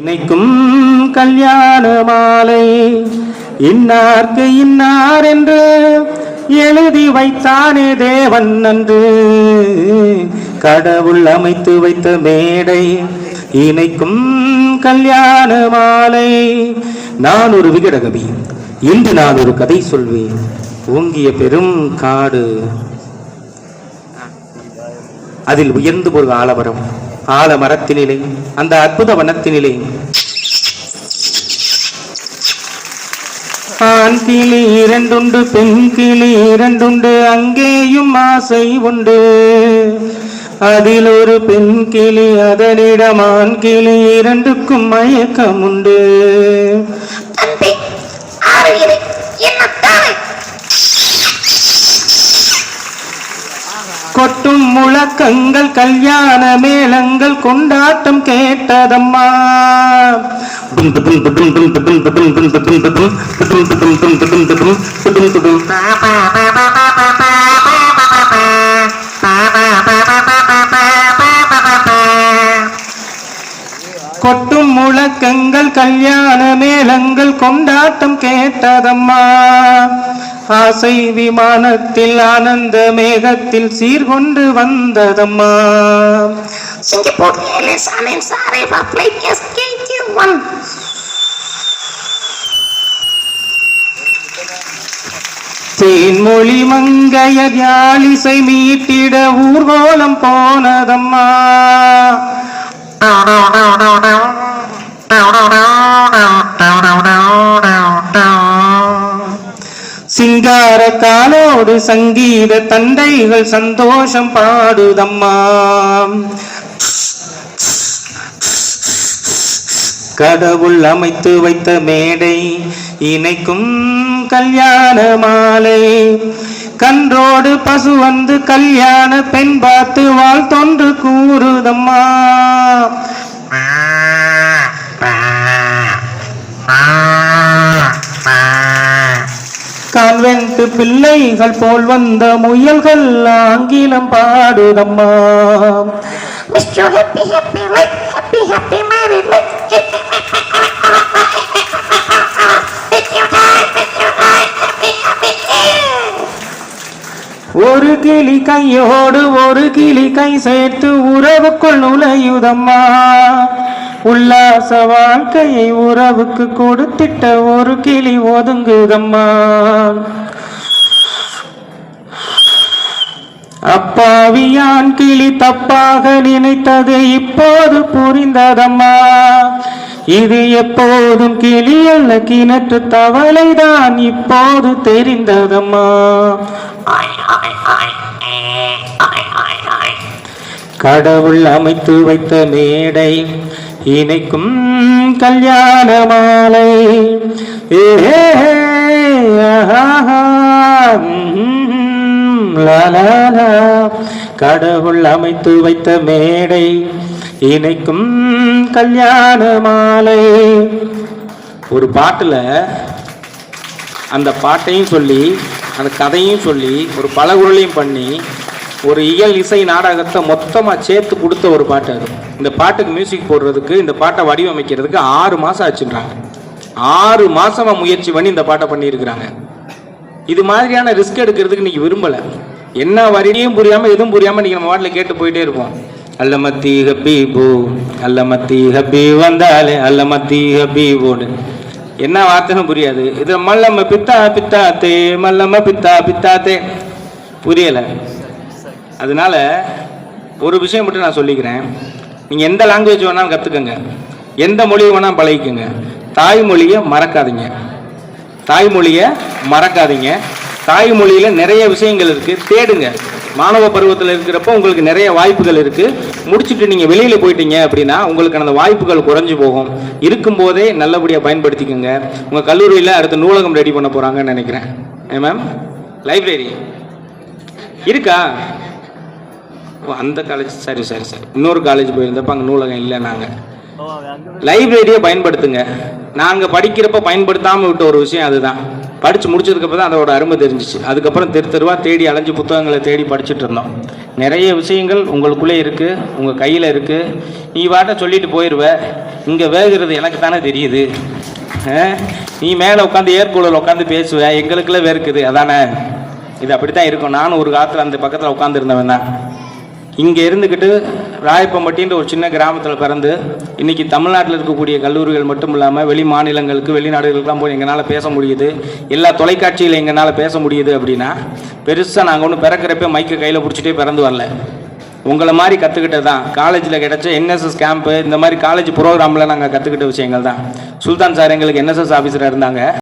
இணைக்கும் கல்யாண மாலை. இன்னார்க்கு இன்னார் என்று எழுதி வைத்தானே தேவன் நன்று கடவுள் அமைத்து வைத்த மேடை இணைக்கும் கல்யாண மாலை. நான் ஒரு விகடகவி இன்று நான் ஒரு கதை சொல்வேன். ஓங்கிய பெரும் காடு. அதில் உயர்ந்து ஒரு ஆல மரத்தினிலே அந்த அற்புத வனத்தினிலே. ஆண் கிளி இரண்டுண்டு பெண் கிளி இரண்டுண்டு அங்கேயும் ஆசை உண்டு. அதில் ஒரு பெண் கிளி அதனிடம் ஆண் கிளி இரண்டுக்கும் மயக்கம் உண்டு கொட்டும் முழக்கங்கள் கல்யாண மேளங்கள் கொண்டாட்டம் கேட்டதம்மா. கொட்டும் முழக்கங்கள் கல்யாண மேளங்கள் கொண்டாட்டம் கேட்டதம்மா. ஆசை விமானத்தில் ஆனந்த மேகத்தில் சீர்கொண்டு வந்ததம்மா. தேன்மொழி மங்கையர் யாழிசை மீட்டிட ஊர்கோலம் போனதம்மா. சிங்கார காலோடு சங்கீத தண்டைகள் சந்தோஷம் பாடுதம்மா. கடவுள் அமைத்து வைத்த மேடை இணைக்கும் கல்யாண மாலை. கன்றோடு பசு வந்து கல்யாண பெண் பார்த்து வாழ் தொன்று கூறுதம்மா. கான்வென்ட் பிள்ளைகள் போல் வந்த முயல்கள் ஆங்கிலம் பாடுதம்மா. ஒரு கிளி கையோடு ஒரு கிளி கை சேர்த்து உறவுக்குள் நுழையுதம்மா உல்லாச வாழ்க்கையை உறவுக்கு கொடுத்திட்ட ஒரு கிளி ஒதுங்குதம்மா அப்பாவியான் கிளி தப்பாக நினைத்தது இப்போது புரிந்ததம்மா. இது எப்போதும் கிளி அல்ல கிணற்று தவளைதான் இப்போது தெரிந்ததம்மா. கடவுள் அமைத்து வைத்த மேடை இணைக்கும் கல்யாண மாலை. லா, கடவுள் அமைத்து வைத்த மேடை இணைக்கும் கல்யாண மாலை. ஒரு பாட்டில் அந்த பாட்டையும் சொல்லி அந்த கதையும் சொல்லி ஒரு பலகுரலையும் பண்ணி ஒரு இயல் இசை நாடகத்தை மொத்தமாக சேர்த்து கொடுத்த ஒரு பாட்டு அது. இந்த பாட்டுக்கு மியூசிக் போடுறதுக்கு இந்த பாட்டை வடிவமைக்கிறதுக்கு ஆறு மாதம் ஆச்சுன்றாங்க. ஆறு மாதமாக முயற்சி பண்ணி இந்த பாட்டை பண்ணியிருக்கிறாங்க. இது மாதிரியான ரிஸ்க் எடுக்கிறதுக்கு இன்னைக்கு விரும்பலை. என்ன வரியும் புரியாமல் எதுவும் புரியாமல் நீங்கள் நம்ம வாட்டில் கேட்டு போயிட்டே இருப்போம். அல்ல மத்தி ஹப்பி பூ அல்ல மத்தி ஹப்பி வந்தாலே அல்ல மத்தி ஹப்பி போடு என்ன வார்த்தைன்னு புரியாது. இது மல்லம்ம பித்தா பித்தாத்தே மல்லம்ம பித்தா பித்தாத்தே. புரியலை. அதனால ஒரு விஷயம் மட்டும் நான் சொல்லிக்கிறேன். நீங்கள் எந்த லாங்குவேஜ் வேணாலும் கற்றுக்கங்க எந்த மொழியை வேணாலும் பழகிக்கோங்க. தாய்மொழியை மறக்காதீங்க. தாய்மொழியை மறக்காதீங்க. தாய்மொழியில் நிறைய விஷயங்கள் இருக்குது தேடுங்க. மாணவ பருவத்தில் இருக்கிறப்போ உங்களுக்கு நிறைய வாய்ப்புகள் இருக்குது முடிச்சுட்டு நீங்கள் வெளியில் போயிட்டீங்க அப்படின்னா உங்களுக்கு அந்த வாய்ப்புகள் குறைஞ்சி போகும். இருக்கும்போதே நல்லபடியாக பயன்படுத்திக்கோங்க. உங்கள் கல்லூரியில் அடுத்த நூலகம் ரெடி பண்ண போகிறாங்கன்னு நினைக்கிறேன். ஏ மேம் லைப்ரரி இருக்கா? அந்த காலேஜ் சரி சரி சரி. இன்னொரு காலேஜ் போயிருந்தப்போ அங்கே நூலகம் இல்லை நாங்கள் லைப்ரரியை பயன்படுத்துங்க. நாங்கள் படிக்கிறப்ப பயன்படுத்தாமல் விட்ட ஒரு விஷயம் அதுதான். படித்து முடிச்சதுக்கப்புறம் தான் அதோட அருமை தெரிஞ்சிச்சு. அதுக்கப்புறம் தெரு தெருவா தேடி அலைஞ்சு புத்தகங்களை தேடி படிச்சுட்டு இருந்தோம். நிறைய விஷயங்கள் உங்களுக்குள்ளே இருக்குது உங்கள் கையில் இருக்குது நீ வாட்ட சொல்லிட்டு போயிடுவ இங்கே வேகுறது எனக்கு தானே தெரியுது? நீ மேலே உட்காந்து ஏற்கூலில் உட்காந்து பேசுவ. எங்களுக்குள்ள வேர்க்குது அதானே? இது அப்படி தான் இருக்கும். நானும் ஒரு காலத்தில் அந்த பக்கத்தில் உட்காந்துருந்தவன் தான். இங்கே இருந்துக்கிட்டு ராயப்பம்பட்டின்ற ஒரு சின்ன கிராமத்தில் பிறந்து இன்னைக்கு தமிழ்நாட்டில் இருக்கக்கூடிய கல்லூரிகள் மட்டும் இல்லாமல் வெளி மாநிலங்களுக்கு வெளிநாடுகளுக்கெல்லாம் போய் எங்களால் பேச முடியுது. எல்லா தொலைக்காட்சியில் எங்களால் பேச முடியுது அப்படின்னா பெருசாக நாங்கள் ஒன்று பிறக்கிறப்ப மைக்கை கையில் பிடிச்சிட்டே பிறந்து வரல. உங்களை மாதிரி கற்றுக்கிட்டது தான் காலேஜில் கிடச்ச என்எஸ்எஸ் கேம்ப்பு இந்த மாதிரி காலேஜ் ப்ரோக்ராமில் நாங்கள் கற்றுக்கிட்ட விஷயங்கள் தான் சுல்தான் சார் எங்களுக்கு என்எஸ்எஸ் ஆஃபீஸராக இருந்தாங்க.